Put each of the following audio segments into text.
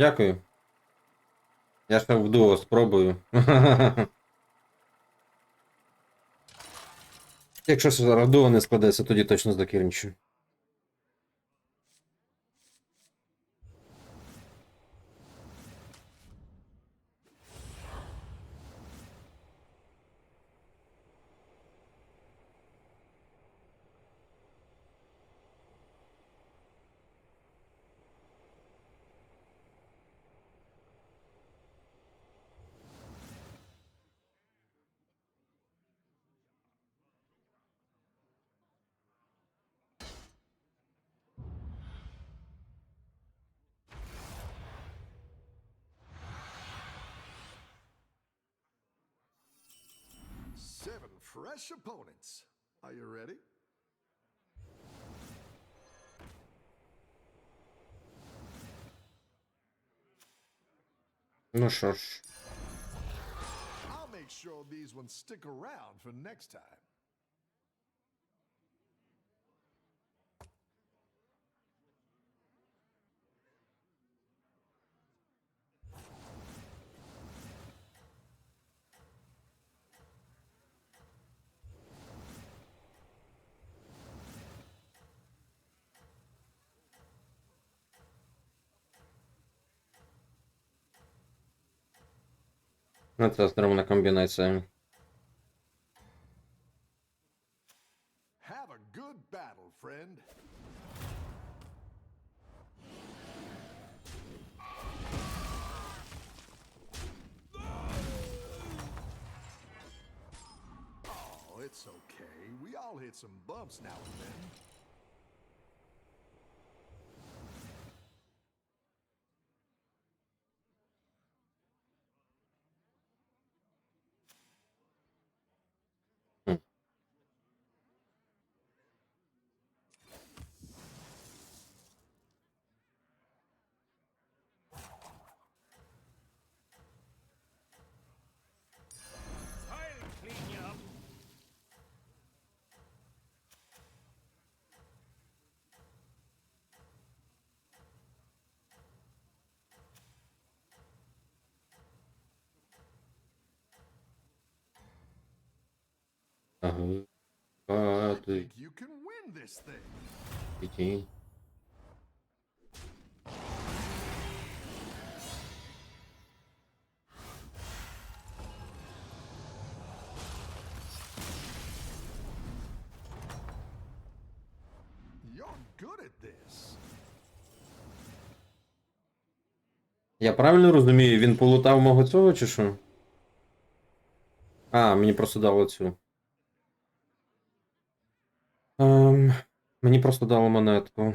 Дякую. Я ще в дуо спробую. Якщо зараз дуо не складеться, тоді точно закінчу. fresh opponents. Are you ready? Ну що ж. I'll make sure these ones stick around for next time. Ну, це здоровна комбінація. Have at this. Я правильно розумію, він полутав мого цього чи що? А, мені просто дало цю. Ем, мені просто дало монетку.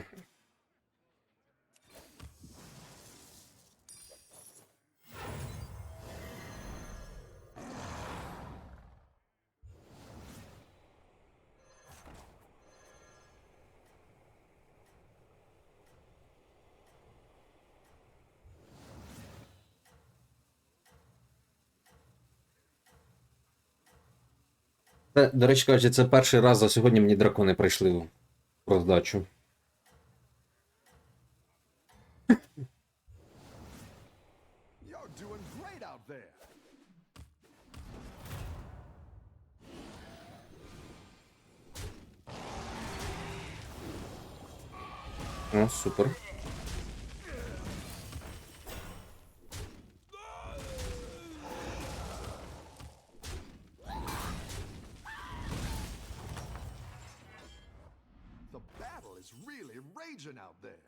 Це, до речі кажучи, це перший раз за сьогодні мені дракони прийшли в роздачу. You're doing great out there. О, супер. Really raging out there.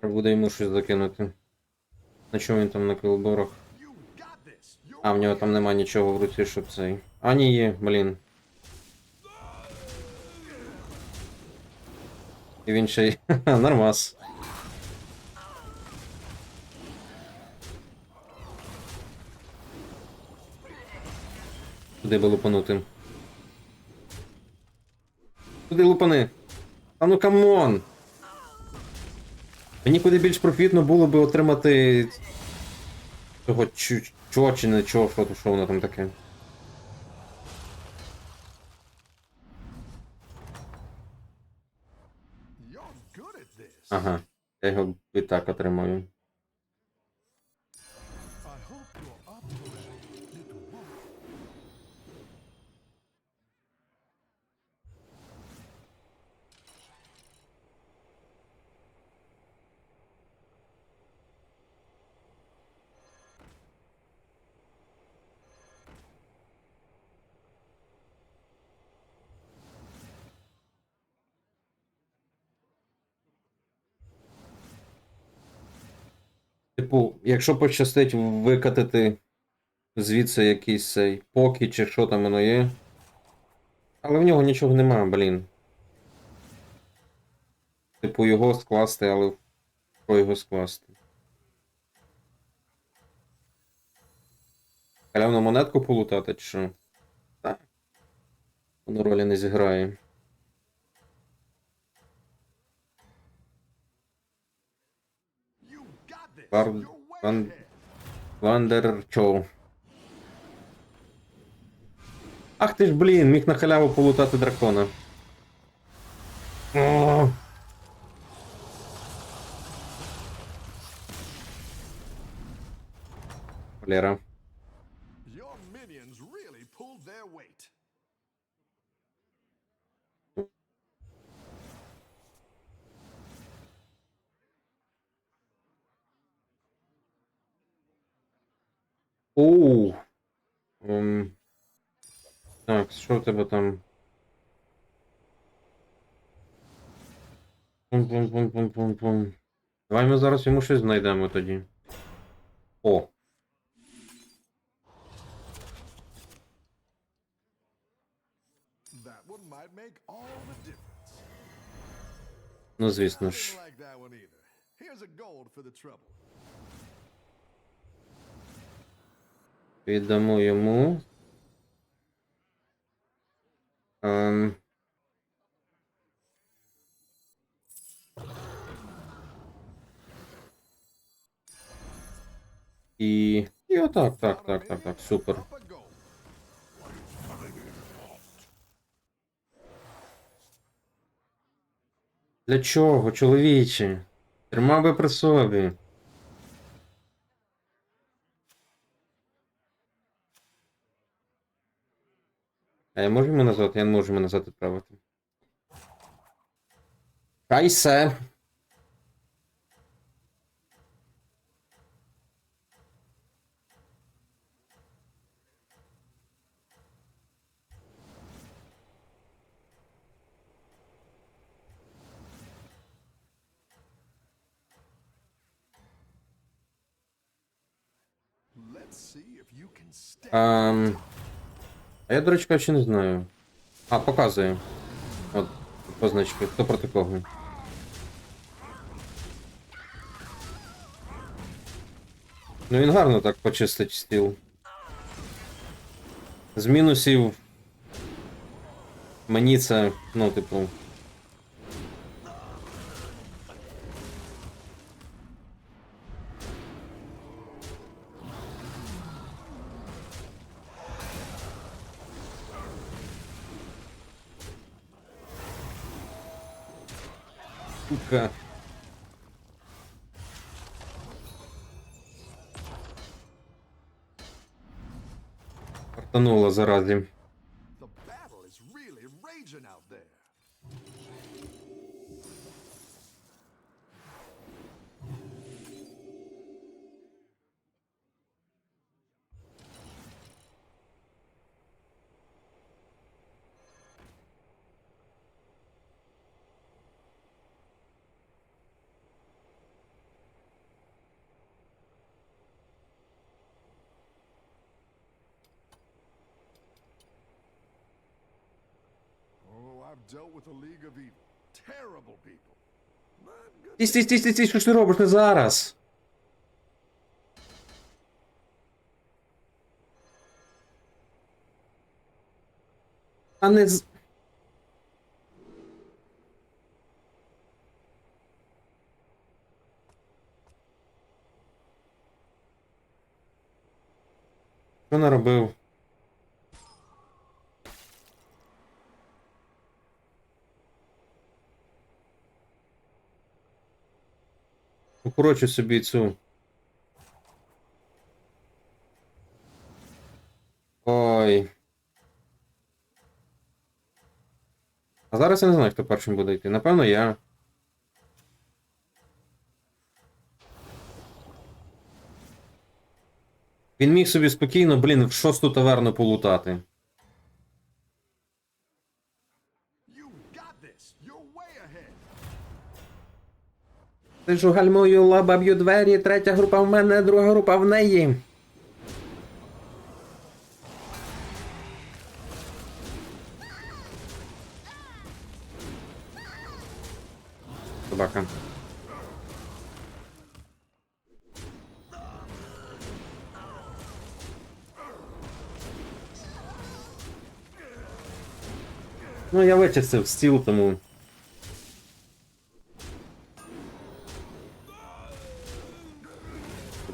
Треба буде йому щось закинути. На чому він там на кілборах? А, в нього там нема нічого в руці, щоб цей. А, ні, є, блін. І він ще й. Нормас. Куди би лупанути? Куди лупани? А ну камон! Мені куди більш профітно було би отримати того чого чи не чого, що, що воно там таке. Ага. Я його і так отримаю. Типу, якщо пощастить викатати звідси якийсь цей покі чи що там воно є. Але в нього нічого немає, блін. Типу, його скласти, але що його скласти? Халявну монетку полутати, чи що? Так. Воно ролі не зіграє. You Ван... ahead. Вандер Чоу. Ах ти ж, блін, міг на халяву полутати дракона. О! Валера. Оу. Ем... Так, що в тебе там? Пум-пум-пум-пум-пум-пум. Давай ми зараз йому щось знайдемо тоді. О. Ну, звісно ж. Віддамо йому. Ем... І. І отак, так, так, так, так, супер. Для чого, чоловіче? Тримав би при собі. А я можу йому назад? Я не можу йому назад відправити. Кайсе. Let's А я, речі, кажучи, не знаю. А, показує. От, позначки. Хто проти кого? Ну він гарно так почистить стіл. З мінусів. Мені це, ну, типу. Фартануло заразі. Стій, стій, стій, стій, що ж ти робиш не зараз? А не з. Що наробив? Укорочу собі цю. Ой. А зараз я не знаю, хто першим буде йти. Напевно, я. Він міг собі спокійно, блін, в шосту таверну полутати. Ж гальмую лаба б'ю двері, третя група в мене, друга група в неї. Собака. Ну, я вичистив стіл, тому.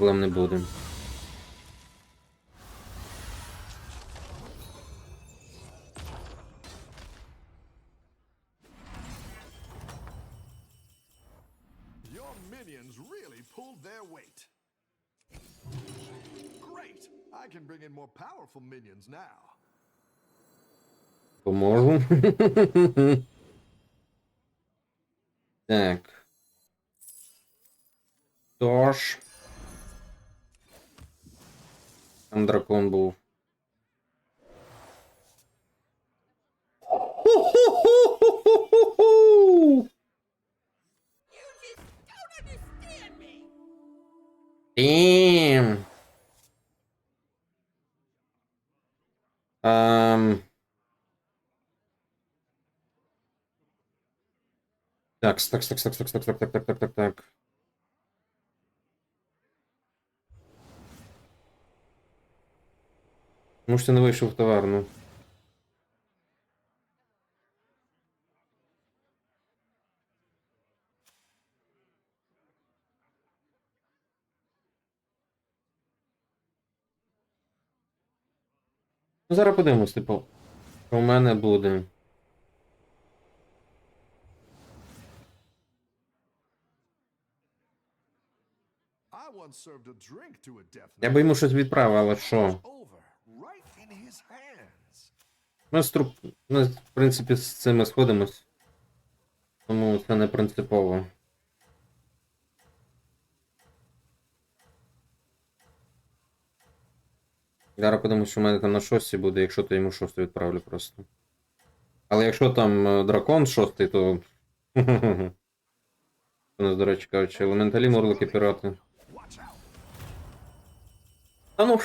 проблем не буде. Поможу. так. Тож. Там дракон був. Damn. Um. Так, так, так, так, так, так, так, так, так, так, так, так. Тому що не вийшов в таверну. Ну, зараз подивимось, типу. Що в мене буде. Я би йому щось відправив, але що? Ми, з труп... Ми, в принципі, з цими сходимось. Тому це не принципово. Зараз подумаю, що в мене там на шості буде, якщо то йому шосту відправлю просто. Але якщо там е, дракон шостий, то. У нас, до речі, кажучи, елементалі морлики пірати. А ну.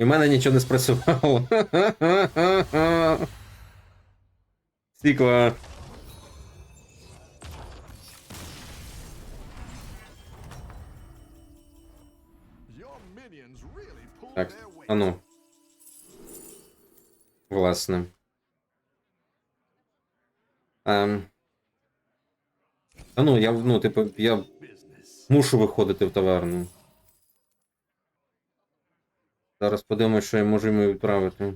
І в мене нічого не спрацювало. Стікла. Так, а ну. Власне. Ем. А ну, я, ну, типу, я мушу виходити в таверну. Зараз подивимось, що я можу відправити.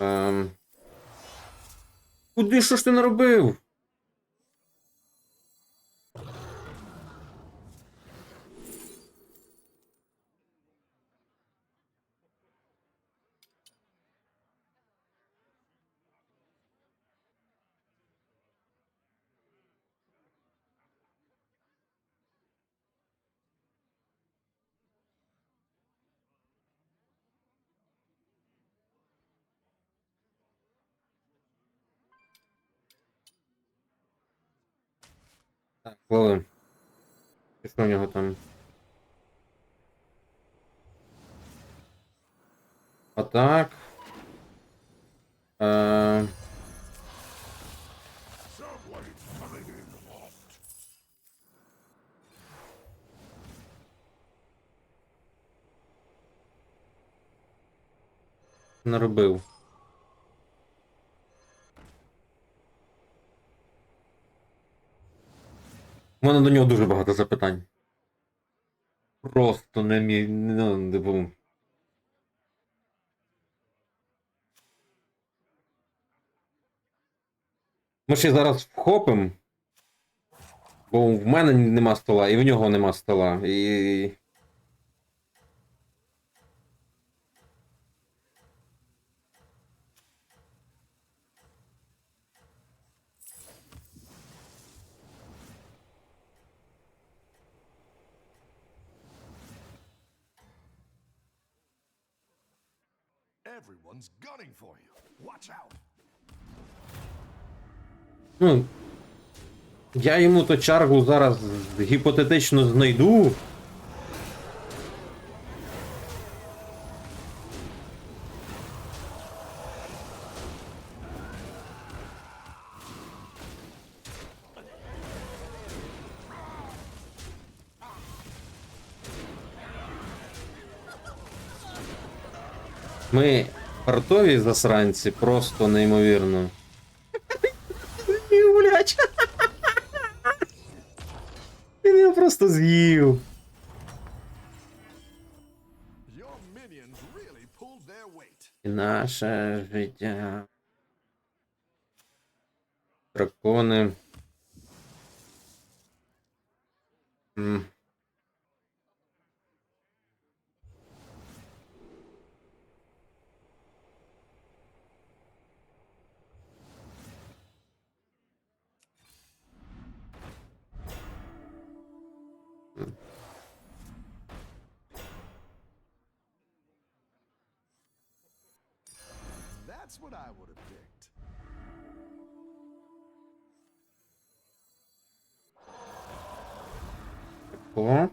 Ем... Куди що ж ти наробив? Так, лови. Пісно в нього там. Отак. Е, Наробив. У мене до нього дуже багато запитань. Просто не мій. Ну, типу. Ми ще зараз вхопим. Бо в мене нема стола, і в нього нема стола. І. Everyone's gunning for you. Watch out. Ну. Я йому то чаргу зараз гіпотетично знайду. Ми фартові засранці просто неймовірно. Він його просто з'їв. І наше життя. Дракони. М. О.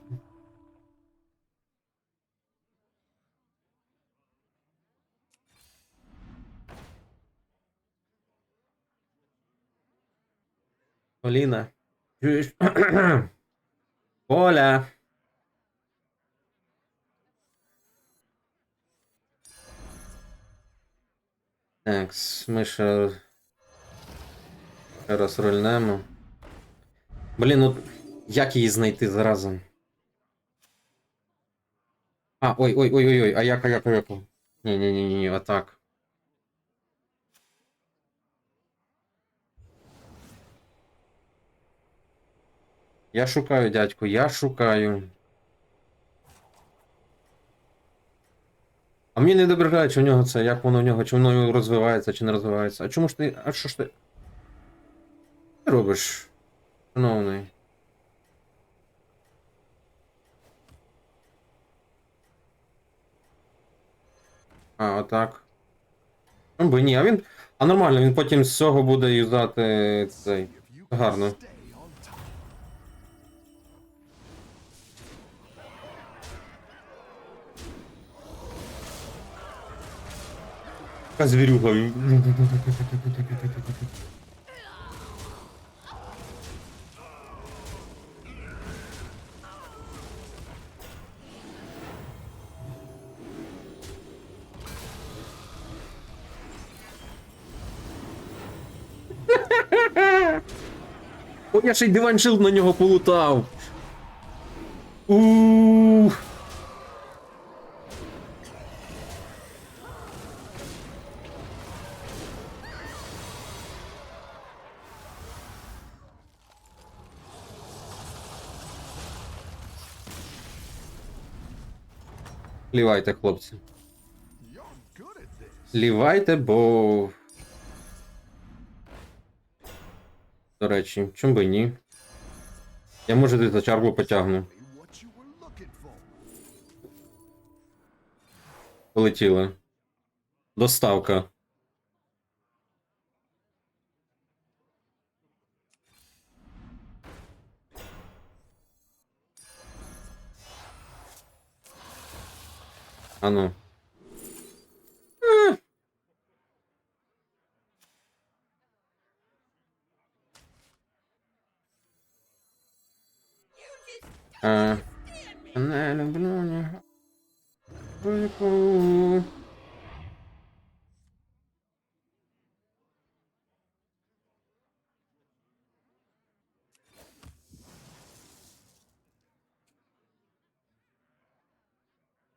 Поліна. Чуєш? Оля. Так, ми ще ще раз рольнемо. Блін, ну як її знайти заразом? А, ой, ой, ой, ой, ой, а як, а як, а як? Ні, ні, ні, ні, ні, отак. Я шукаю, дядьку, я шукаю. А мені не добригає, чи в нього це, як воно в нього, чи воно розвивається, чи не розвивається. А чому ж ти. А що ж ти? Ти робиш? Шановний. А, отак. Ну, би ні, а він. А нормально, він потім з цього буде юзати цей. Гарно. Яка. Я ще й диваншилд на нього полутав. Ух. Лівайте, хлопці. Лівайте, бо. До речі, чому би ні? Я може десь за чарку потягну. Полетіли. Доставка. Ану. А, не люблю нього.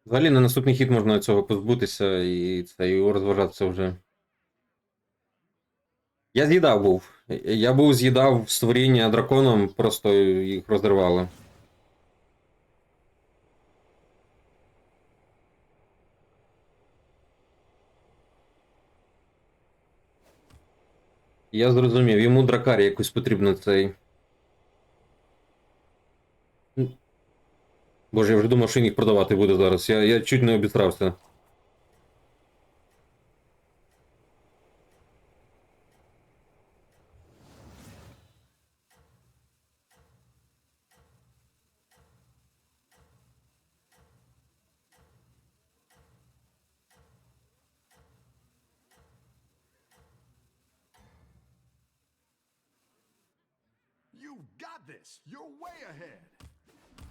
Взагалі на наступний хід можна цього позбутися і це і розважатися вже. Я з'їдав був. Я був з'їдав створіння драконом, просто їх розривали. Я зрозумів, йому дракарі якось потрібно цей. Боже, я вже думав, що він їх продавати буде зараз. Я, я чуть не обісрався.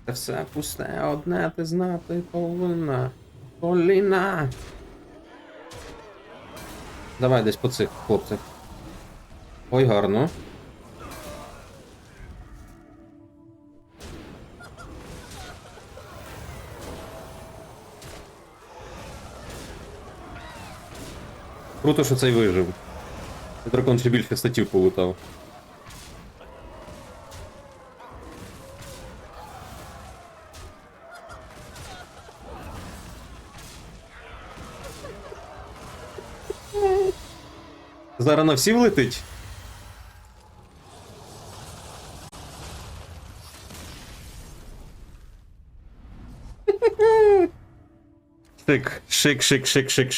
Це все пусте, одне ти знати повинна. Поліна. Давай десь по цих хлопцях. Ой, гарно. Круто, що цей вижив. Дракон ще більше статів полутав. Зараз на всі влетить. Шик, шик, шик, шик, шик,